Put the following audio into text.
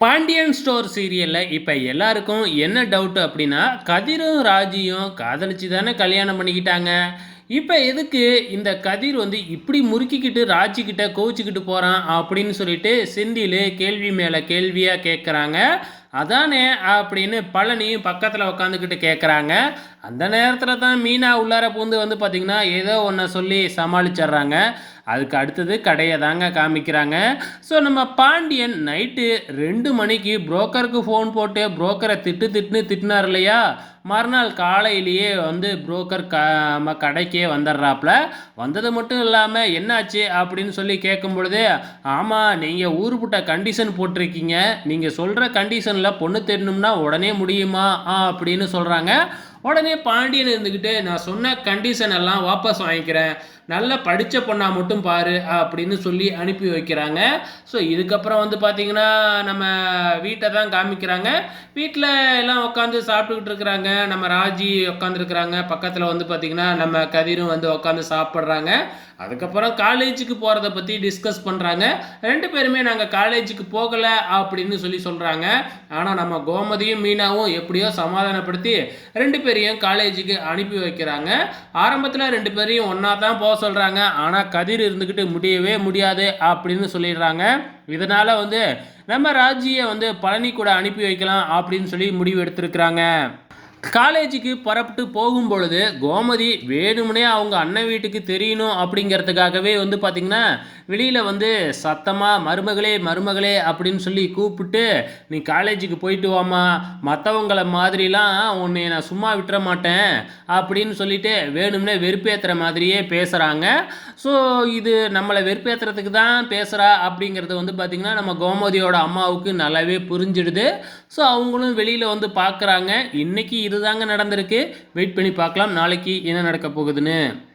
Pandian store சீரியலில் இப்போ எல்லாருக்கும் என்ன டவுட்டு அப்படின்னா கதிரும் ராஜியும் காதலிச்சு தானே கல்யாணம் பண்ணிக்கிட்டாங்க. இப்போ எதுக்கு இந்த கதிர் வந்து இப்படி முறுக்கிக்கிட்டு ராஜிக்கிட்ட கோவிச்சிக்கிட்டு போகிறான் அப்படின்னு சொல்லிட்டு செந்தில் கேள்வி மேலே கேள்வியாக கேட்குறாங்க அதானே அப்படின்னு பழனியும் பக்கத்தில் உட்காந்துக்கிட்டு கேட்குறாங்க அந்த நேரத்தில் தான் மீனா உள்ளார பூந்து வந்து பார்த்திங்கன்னா ஏதோ ஒன்றை சொல்லி சமாளிச்சிட்றாங்க. அதுக்கு அடுத்தது கடையை தாங்க காமிக்கிறாங்க. ஸோ நம்ம பாண்டியன் நைட்டு ரெண்டு மணிக்கு புரோக்கருக்கு ஃபோன் போட்டு புரோக்கரை திட்டு திட்டுன்னு திட்டினார் இல்லையா? மறுநாள் காலையிலேயே வந்து புரோக்கர் க நம்ம கடைக்கே வந்துடுறாப்புல. வந்தது மட்டும் இல்லாமல் என்னாச்சு அப்படின்னு சொல்லி கேட்கும் பொழுது ஆமாம் நீங்கள் ஊருப்புட்ட கண்டிஷன் போட்டிருக்கீங்க. நீங்கள் சொல்கிற கண்டிஷனில் பொண்ணு தெரியணும்னா உடனே முடியுமா? ஆ அப்படின்னு சொல்கிறாங்க உடனே பாண்டியன் இருந்துக்கிட்டு நான் சொன்ன கண்டிஷன் எல்லாம் வாபஸ் வாங்கிக்கிறேன். நல்ல படித்த பொண்ணா மட்டும் பாரு அப்படின்னு சொல்லி அனுப்பி வைக்கிறாங்க. ஸோ இதுக்கப்புறம் வந்து பார்த்தீங்கன்னா நம்ம வீட்டை தான் காமிக்கிறாங்க. வீட்டில் எல்லாம் உட்காந்து சாப்பிட்டுக்கிட்டு இருக்கிறாங்க. நம்ம ராஜி உட்காந்துருக்குறாங்க பக்கத்தில் வந்து பார்த்திங்கன்னா நம்ம கதிரும் வந்து உட்காந்து சாப்பிட்றாங்க. அதுக்கப்புறம் காலேஜுக்கு போகிறத பற்றி டிஸ்கஸ் பண்ணுறாங்க ரெண்டு பேருமே நாங்கள் காலேஜுக்கு போகலை அப்படின்னு சொல்லி சொல்கிறாங்க ஆனால் நம்ம கோமதியும் மீனாவும் எப்படியோ சமாதானப்படுத்தி ரெண்டு பேரையும் காலேஜுக்கு அனுப்பி வைக்கிறாங்க. ஆரம்பத்தில் ரெண்டு பேரையும் ஒன்றா தான் போக சொல்கிறாங்க ஆனால் கதிர் இருந்துக்கிட்டு முடியவே முடியாது அப்படின்னு சொல்லிடுறாங்க. இதனால் வந்து நம்ம ராஜியை வந்து பழனி கூட அனுப்பி வைக்கலாம் அப்படின்னு சொல்லி முடிவு எடுத்திருக்கிறாங்க. காலேஜுக்கு புறப்பட்டு போகும் பொழுது கோமதி வேணும்னே அவங்க அண்ணன் வீட்டுக்கு தெரியணும் அப்படிங்கிறதுக்காகவே வந்து பார்த்திங்கன்னா வெளியில் வந்து சத்தமாக மருமகளே மருமகளே அப்படின்னு சொல்லி கூப்பிட்டு நீ காலேஜுக்கு போயிட்டு வாமா மற்றவங்கள மாதிரிலாம் உன்னை நான் சும்மா விட்டுற மாட்டேன் அப்படின்னு சொல்லிட்டு வேணும்னே வெறுப்பேற்றுற மாதிரியே பேசுகிறாங்க ஸோ இது நம்மளை வெறுப்பேற்றுறதுக்கு தான் பேசுகிறா அப்படிங்கிறது வந்து பார்த்திங்கன்னா நம்ம கோமதியோட அம்மாவுக்கு நல்லாவே புரிஞ்சிடுது. ஸோ அவங்களும் வெளியில் வந்து பார்க்குறாங்க இன்றைக்கி இதுதாங்க நடந்திருக்கு. வெயிட் பண்ணி பார்க்கலாம். நாளைக்கு என்ன நடக்க போகுதுன்னு.